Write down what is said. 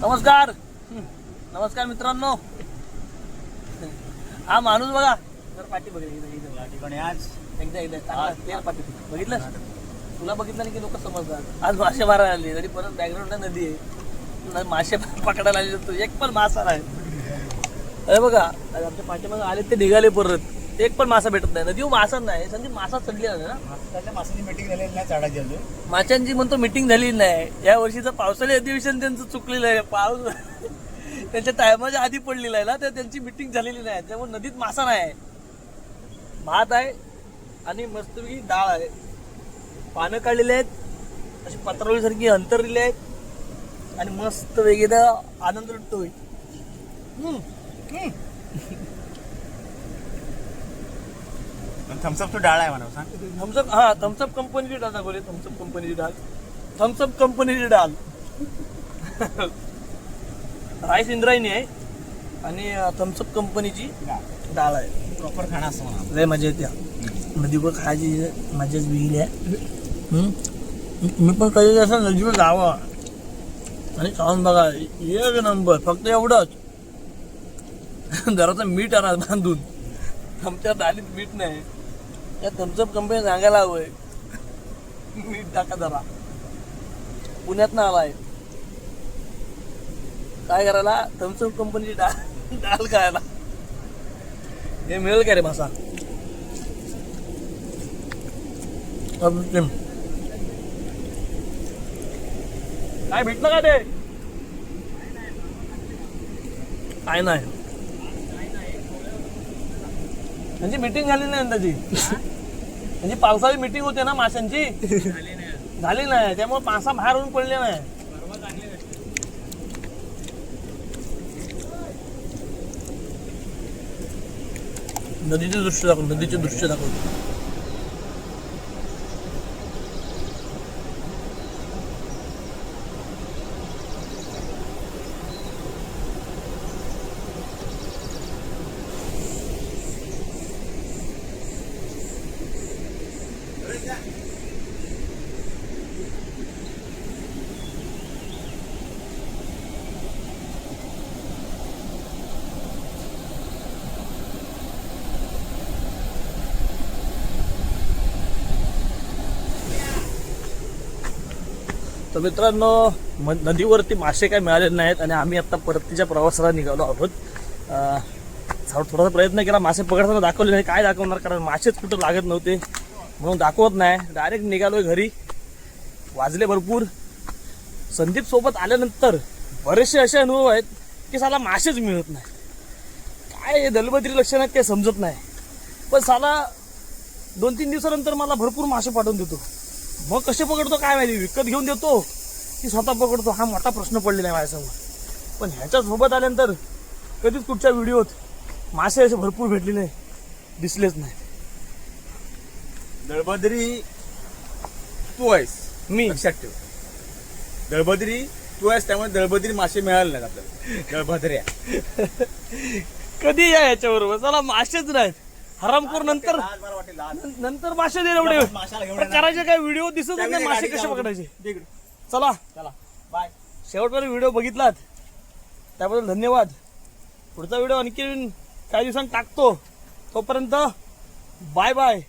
नमस्कार. नमस्कार मित्रांनो. हा माणूस बघा. जर पाठी बघितली आज. एकदा पाठी बघितलं तुला बघितलं नाही की लोक समजतात. आज मासे मारायला आले तरी परत बॅकग्राऊंडला नदी आहे. मासे पकडायला आले तू एक पण मासा नाही. अरे बघा आमच्या पाठीमागे आले ते निघाले परत. एक पण मासा भेटत नाही. नदी मासा नाही. संदीप मासा चढली आहे ना? मागच्या मासाची मीटिंग झालेली नाही चढायची अजून. माशांची म्हणतो मिटिंग झाली नाही. या वर्षीचं पावसाळी अधिवेशन त्यांचं चुकलेलं आहे. पाऊस त्यांच्या टायमाच्या आधी पडलेलं आहे ना तर त्यांची मिटिंग झालेली नाही. त्यामुळे नदीत मासा नाही. आहे भात आहे आणि मस्तपैकी डाळ आहे. पानं काढलेली आहेत. अशी पत्रावळीसारखी अंतरलेली आहेत. आणि मस्त वेगळा आनंद लुटतोय. हम्म. थम्सअप तो डाळ आहे म्हणा सांग. थम्सअप हा थम्सअप कंपनीची डाळ दाखवली थम्सअप कंपनीची डाळ. थम्सअप कंपनीची डाळ. राईस इंद्रायणी आहे. आणि थम्सअप कंपनीची डाळ. आहे. प्रॉपर खाणं असं म्हणा लय मजा येते. नदीवर खायची मजाच वेगळी आहे. हम्म? मी- मी पण कधी असं नदीवर जावं. आणि खाऊन बघा एक नंबर फक्त एवढंच. जराचं मीठ आणा बांधून आमच्या दालीत मीठ नाही. या थम्सअप कंपनी सांगायला हवंय. मीठ टाका जरा. पुण्यात ना आलाय. काय करायला? थम्सअप कंपनीची डाळ डाळ खायला. हे मिळेल का रे मासा. काय भेटलं का ते? काय नाही. त्यांची मीटिंग झाली नाही त्याची म्हणजे पावसाळी मीटिंग होते ना माशांची? झाली नाही. त्यामुळे मासा बाहेर होऊन पडले नाही. नदीचे दृश्य दाखव नदीचे दृश्य दाखव. तर मित्रांनो म- नदीवरती मासे काय मिळालेले नाहीत आणि आम्ही आता परतीच्या प्रवासाला निघालो आहोत. थोडासा प्रयत्न केला मासे पकडताना दाखवले नाही. काय दाखवणार? कारण मासेच कुठं लागत नव्हते. म्हणून दाखवत नाही. डायरेक्ट निघालोय घरी. वाजले भरपूर. संदीप सोबत आल्यानंतर बरेचसे असे अनुभव आहेत की साला मासेच मिळत नाही. काय दलबद्री लक्षण आहेत काही समजत नाही. पण साला दोन तीन दिवसानंतर मला भरपूर मासे पाठवून देतो. मग कसे पकडतो काय माहिती? विकत घेऊन देतो. की स्वतः पकडतो. हा मोठा प्रश्न पडलेला आहे माझ्यासमोर. पण ह्याच्या सोबत आल्यानंतर कधीच कुठच्या व्हिडिओत मासे असे भरपूर भेटलेले दिसलेच नाही. दळबद्री तू आहेस. मी. लक्षात ठेव. दळबद्री तू आहेस त्यामुळे दळबद्री मासे मिळाले नाहीत आपल्याला. दळभद्र्या कधी या याच्याबरोबर? चला मासेच नाहीत. हरामखोर नंतर. नंतर मासे दे एवढे. करायचे काय व्हिडिओ दिसत नाही मासे कसे पकडायचे. चला. चला. बाय शेवटपर्यंत व्हिडिओ बघितलात. त्याबद्दल धन्यवाद. पुढचा व्हिडिओ आणखी काही दिवसांनी टाकतो. तोपर्यंत बाय बाय